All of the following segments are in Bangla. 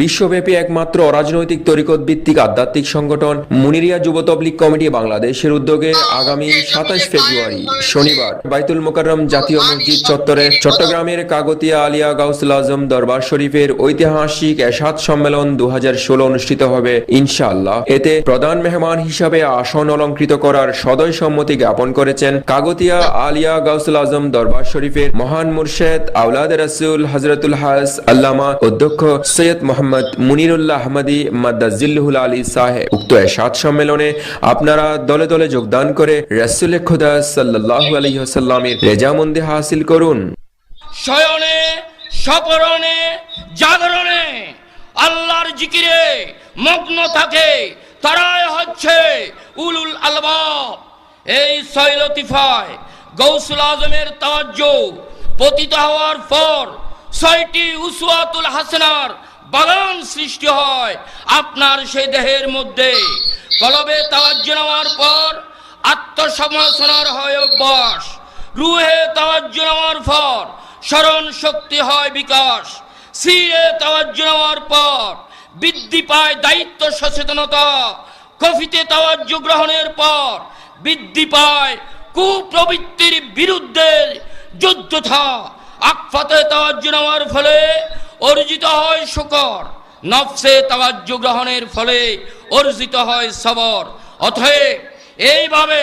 বিশ্বব্যাপী একমাত্র অরাজনৈতিক তরিকত ভিত্তিক আধ্যাত্মিক সংগঠন মুনিরিয়া যুব তবলিগ কমিটি বাংলাদেশের উদ্যোগে আগামী সাতাশ ফেব্রুয়ারি শনিবার বাইতুল মোকাররম জাতীয় মসজিদ চত্বরে চট্টগ্রামের কাগতিয়া আলিয়া গাউসুল আজম দরবার শরীফের ঐতিহাসিক এসাদ সম্মেলন দুহাজার ষোলো অনুষ্ঠিত হবে, ইনশাআল্লাহ। এতে প্রধান মেহমান হিসাবে আসন অলঙ্কৃত করার সদয় সম্মতি জ্ঞাপন করেছেন কাগতিয়া আলিয়া গাউসুল আজম দরবার শরীফের মহান মুর্শেদ আউলাদ রাসুল হজরতুল হাস আল্লামা অধ্যক্ষ সৈয়দ মোহাম্মদ মুনিরুল্লাহ আহমদি মাদ্দাজিল্লুহুল আলী সাহেব উক্ত এসাদ সম্মেলনে আপনারা দলে দলে যোগদান করে রাসুল খুদা সাল্লাহ আলহিহাসাল্লামের রেজামন্দি হাসিল করুন। শয়নে সপরণে জাগরণে আল্লাহর জিকিরে মগ্ন থাকে, তারাই হচ্ছে উলুল আলবাব। এই ছয় লতিফায় গৌসুল আজমের তাওয়াজ্জ পতিত হওয়ার পর ছয়টি উসুয়াতুল হাসনার বাগান সৃষ্টি হয় আপনার সেই দেহের মধ্যে। কলবে তাওয়াজ্জ নেওয়ার পর আত্মসমালোচনার হয় অভ্যাস। রুহে তাওয়াজ্জু নেওয়ার পর স্মরণ শক্তি হয় বিকাশ। সিরে তাওয়াজ্জু নেওয়ার পর বৃদ্ধি পায় দায়িত্ব সচেতনতা। কফিতে তাওয়াজ্জু গ্রহণের পর বৃদ্ধি পায় কুপ্রবৃত্তির বিরুদ্ধে যুদ্ধতা আকফাতে তাওয়াজ্জু নেওয়ার ফলে অর্জিত হয় শুকর। নফসে তাওয়াজ্জু গ্রহণের ফলে অর্জিত হয় সবর। অতএব এইভাবে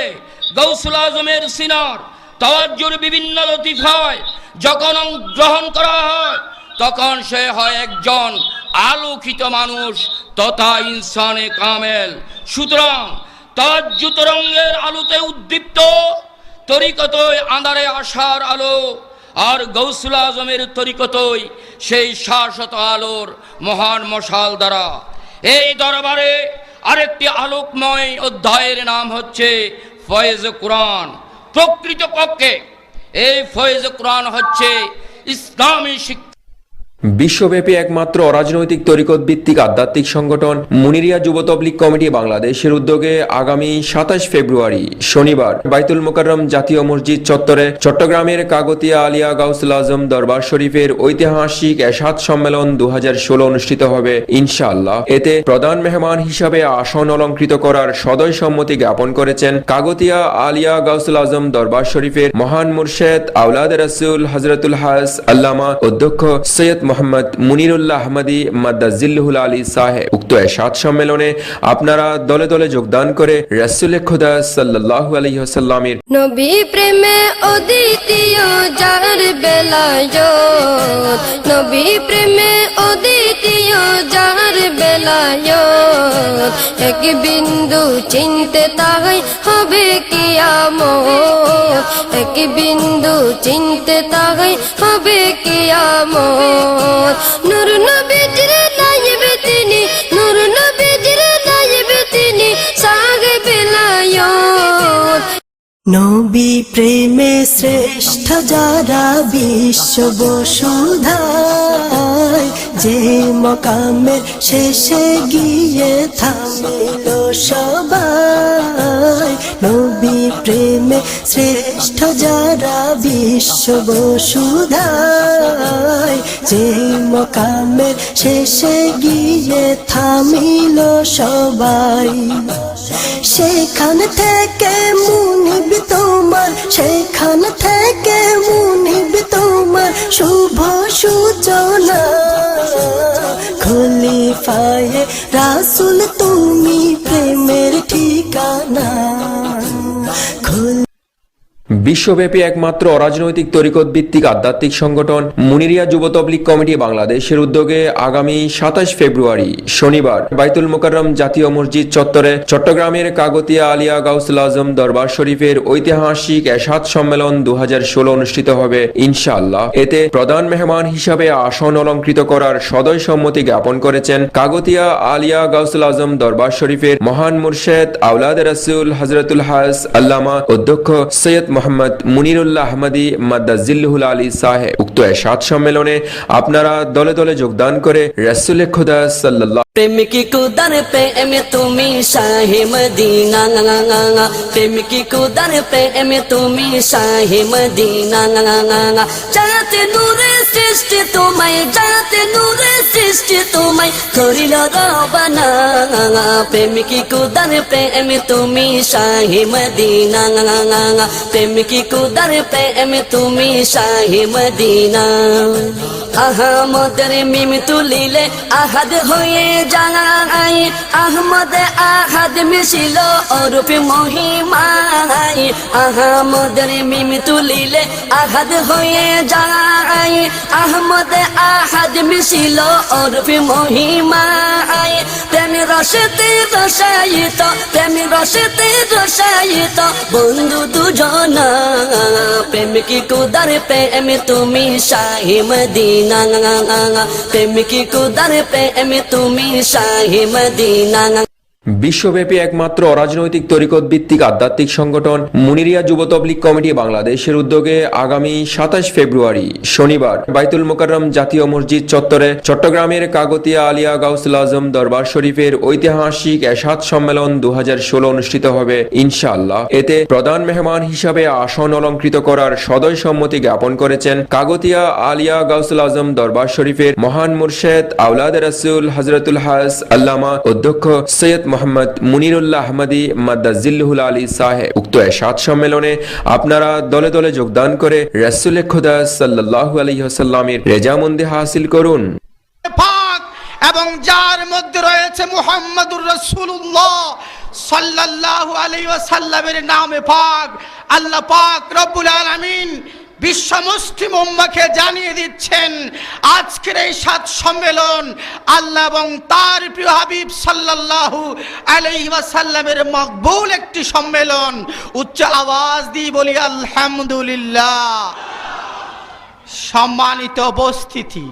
গৌসুল আজমের সিনার তাওয়াজ্জুর বিভিন্ন লতিফায় যখন গ্রহণ করা হয়, তখন সে হয় একজন আলোকিত মানুষ তথা ইনসানে কামেল। সুতরাং তাজ্জু তরঙ্গের আলোতে উদ্দীপ্ত, তরিকতই আন্ধারে আশার আলো। আর গৌসুল আজমের তরিকতই সেই শাশ্বত আলোর মহান মশাল দ্বারা। এই দরবারে আরেকটি আলোকময় অধ্যায়ের নাম হচ্ছে ফয়েজ কোরআন। প্রকৃতপক্ষে এই ফয়েজ কোরআন হচ্ছে ইসলামী শিক্ষা বিশ্বব্যাপী একমাত্র অরাজনৈতিক তরিকত ভিত্তিক আধ্যাত্মিক সংগঠন মুনিরিয়া যুব তবলিগ কমিটি বাংলাদেশের উদ্যোগে আগামী সাতাশ ফেব্রুয়ারি শনিবার বাইতুল মোকাররম জাতীয় মসজিদ চত্বরে চট্টগ্রামের কাগতিয়া আলিয়া গাউসুল আজম দরবার শরীফের ঐতিহাসিক এসাদ সম্মেলন দু অনুষ্ঠিত হবে, ইনশাআল্লাহ। এতে প্রধান মেহমান হিসাবে আসন অলঙ্কৃত করার সদয় সম্মতি জ্ঞাপন করেছেন কাগতিয়া আলিয়া গাউসুল আজম দরবার শরীফের মহান মুর্শেদ আউলাদ রাসুল হজরতুল হাস আল্লামা অধ্যক্ষ সৈয়দ মোহাম্মদ মুনিরুল্লাহ আহমদি মাদ্দাজিল্লুহুল আলী সাহেব উক্ত এসাদ সম্মেলনে আপনারা দলে দলে যোগদান করে রাসুল খুদা সাল্লাহ আলহিহাসাল্লামের নবী প্রেমে অদ্বিতীয় যার বেলায় নবী প্রেমে অদ্বিতীয় যার বেলায় এক বিন্দু চিনতে তাই হবে কিয়ামত, এক বিন্দু চিনতে তাই হবে কিয়ামত। নূর নবীজির লাইবে তিনি নূর নবীজির লাইবে তিনি সাগে বেলায়ত। নবী প্রেমে শ্রেষ্ঠ যারা বিশ্ব বসুধায়, যে মকামের শেষে গিয়ে থামিল সবাই। নবী প্রেমে শ্রেষ্ঠ যারা বিশ্ব বসুধায় যে মকামের শেষে গিয়ে থামিল সবাই। সেখান থেকে মুনিব তোমার, সেখান থেকে মুনিব তোমার শুভ সূচনা। খলিফায়ে রাসুল তুমি বিশ্বব্যাপী একমাত্র অরাজনৈতিক তরিকত ভিত্তিক আধ্যাত্মিক সংগঠন মুনিরিয়া যুব তবলিগ কমিটি বাংলাদেশের উদ্যোগে আগামী সাতাশ ফেব্রুয়ারি শনিবার বাইতুল মোকাররম জাতীয় মসজিদ চত্বরে চট্টগ্রামের কাগতিয়া আলিয়া গাউসুল আজম দরবার শরীফের ঐতিহাসিক এসাদ সম্মেলন দুহাজার ষোলো অনুষ্ঠিত হবে, ইনশাআল্লাহ। এতে প্রধান মেহমান হিসাবে আসন অলঙ্কৃত করার সদয় সম্মতি জ্ঞাপন করেছেন কাগতিয়া আলিয়া গাউসুল আজম দরবার শরীফের মহান মুর্শেদ আউলাদ রাসুল হজরতুল হাস আল্লামা অধ্যক্ষ সৈয়দ মোহাম্মদ মোহাম্মদ মুনিরুল্লাহ আহমদী মাদ্দাজিল্লুহুল আলী সাহেব উক্ত এরশাদ সম্মেলনে আপনারা দলে দলে যোগদান করে রাসূল খোদা সাল্লাল্লাহু প্রেম কি কুদার প্রেম তুমি শাহে মদিনা প্রেম কি কুদার প্রেম তুমি শাহে মদিনা যাতে নূরে সৃষ্টি তোমায় যাতে নূরে সৃষ্টি তোমায় করিল রবানা প্রেম কি কুদার প্রেম তুমি শাহে মদিনা। প্রেম কি কুদার প্রেম তুমি শাহে মদিনা। আহমদের মিম তুলিলে আহাদ হয়ে যায়। আহমদ আহাদ মিশিল অরূপ মহিমাই আহমদের মিম তুলিলে আহাদ হয়ে যায়। আহমদ আহাদ মিশিল অরূপ মহিমাই প্রেম রসতে রসায়িত, প্রেম রসতে রসায়িত, বন্ধু দুজন। প্রেম কি কুদার প্রেম তুমি শাহি মদিনা। প্রেম কি কুদার প্রেম তুমি শাহি মদিনা। বিশ্বব্যাপী একমাত্র অরাজনৈতিক তরিকত ভিত্তিক আধ্যাত্মিক সংগঠন মুনিরিয়া যুব তবলিগ কমিটি বাংলাদেশের উদ্যোগে আগামী সাতাশ ফেব্রুয়ারি শনিবার বাইতুল মোকাররম জাতীয় মসজিদ চত্বরে চট্টগ্রামের কাগতিয়া আলিয়া গাউসুল আজম দরবার শরীফের ঐতিহাসিক এসাদ সম্মেলন দু অনুষ্ঠিত হবে, ইনশাআল্লাহ। এতে প্রধান মেহমান হিসাবে আসন অলঙ্কৃত করার সদয় সম্মতি জ্ঞাপন করেছেন কাগতিয়া আলিয়া গাউসুল আজম দরবার শরীফের মহান মুর্শেদ আউলাদ রাসুল হজরতুল হাস আল্লামা অধ্যক্ষ সৈয়দ মোহাম্মদ মুনিরুল্লাহ আহমদী মাদ্দাজিল্লুহুল আলী সাহেব উক্ত এরশাদ সম্মেলনে আপনারা দলে দলে যোগদান করে রাসূল খোদা আলাইহি ওয়াসাল্লামের রেজামন্দি হাসিল করুন। এবং যার মধ্যে রয়েছে মুহাম্মদুর রাসূলুল্লাহ সাল্লাল্লাহু আলাইহি ওয়াসাল্লামের নামে পাক, আল্লাহ পাক রব্বুল আলামিন বিশ্ব মুসলিম জানিয়ে দিচ্ছেন, আজকের এই সাত সম্মেলন আল্লাহ এবং তার প্রিয় হাবিব সাল্লাল্লাহু আলাইহি ওয়াসাল্লামের মকবুল একটি সম্মেলন। উচ্চ আওয়াজ দিয়ে বলি, আলহামদুলিল্লাহ। সম্মানিত উপস্থিতি,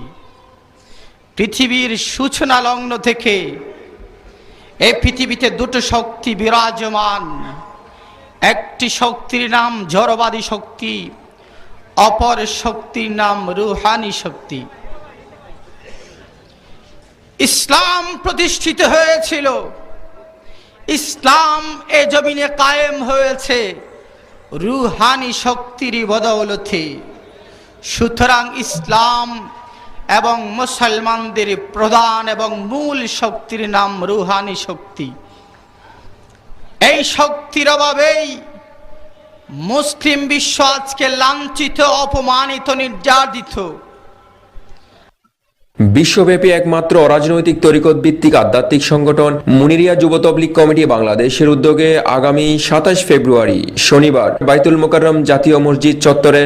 পৃথিবীর সূচনা লগ্ন থেকে এই পৃথিবীতে দুটো শক্তি বিরাজমান। একটি শক্তির নাম জড়বাদী শক্তি অপর শক্তির নাম রুহানি শক্তি। ইসলাম প্রতিষ্ঠিত হয়েছিল। ইসলাম এ জমিনে কায়েম হয়েছে রুহানি শক্তির বদৌলতে। সুতরাং ইসলাম এবং মুসলমানদের প্রধান এবং মূল শক্তির নাম রুহানি শক্তি। এই শক্তির অভাবেই মুসলিম বিশ্ব আজকে লাঞ্ছিত, অপমানিত, নির্যাতিত। বিশ্বব্যাপী একমাত্র অরাজনৈতিক তরিকত ভিত্তিক আধ্যাত্মিক সংগঠন মুনিরিয়া যুব তবলিক কমিটি বাংলাদেশের উদ্যোগে আগামী সাতাশ ফেব্রুয়ারি শনিবার বাইতুল মোকাররম জাতীয় মসজিদ চত্বরে